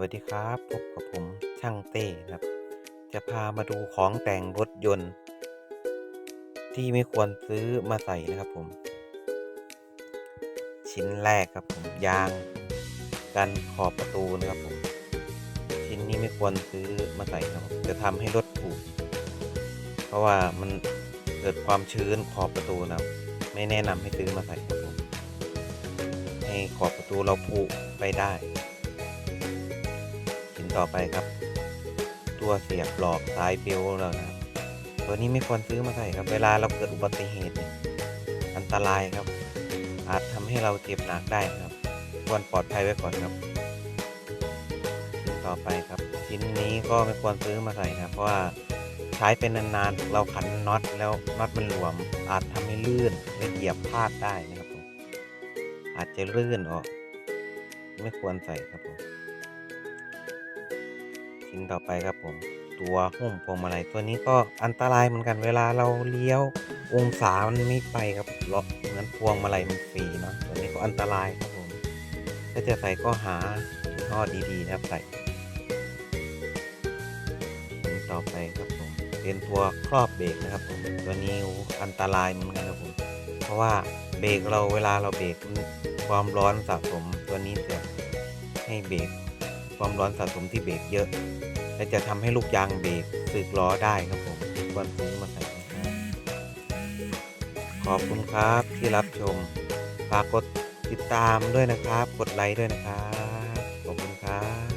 วัสดีครับพบกับผมช่างเต้ครับ จะพามาดูของแต่งรถยนต์ ที่ไม่ควรซื้อมาใส่นะครับผม ชิ้นแรกครับผมยาง กันขอบประตูนะครับผม ชิ้นนี้ไม่ควรซื้อมาใส่ครับผมจะทำให้รถผุเพราะว่ามันเกิดความชื้นขอบประตูนะครับ ไม่แนะนำให้ซื้อมาใส่ครับผมให้ขอบประตูเราผุไปได้ ต่อไปครับ ตัวเสียบหลอกสายเบลเรานะครับตัวนี้ไม่ควรซื้อมาใส่ครับ เวลาเราเกิดอุบัติเหตุอันตรายครับ อาจทำให้เราเจ็บหนักได้นะครับ ควรปลอดภัยไว้ก่อนครับชิ้นต่อไปครับ ชิ้นนี้ก็ไม่ควรซื้อมาใส่นะครับ เพราะว่าใช้เป็นนานๆเราขันน็อตแล้วน็อตมันหลวม อาจทำให้ลื่นและเหยียบพลาดได้นะครับผมอาจจะลื่นออก ไม่ควรใส่ครับผม ชิ้นต่อไปครับผม ตัวหุ้มพวงมาลัยตัวนี้ก็อันตรายเหมือนกันเวลาเราเลี้ยวองศามันไม่ไปครับเลาะเหมือนพวงมาลัยมันฟรีเนาะตัวนี้ก็อันตรายครับผมถ้าจะใส่ก็หายี่ห้อดีๆนะครับใส่ชิ้นต่อไปครับผมเป็นตัวครอบเบรกนะครับผมตัวนี้อันตรายเหมือนกันครับผมเพราะว่าเบรกเราเวลาเราเบรกความร้อนสะสมตัวนี้จะให้เบรก ความร้อนสะสมที่เบรกเยอะ และจะทำให้ลูกยางเบรกสึกล้อได้ครับผมควรซื้อมาใส่ขอบคุณครับที่รับชมฝากกดติดตามด้วยนะครับ กดไลค์ด้วยนะครับ ขอบคุณครับ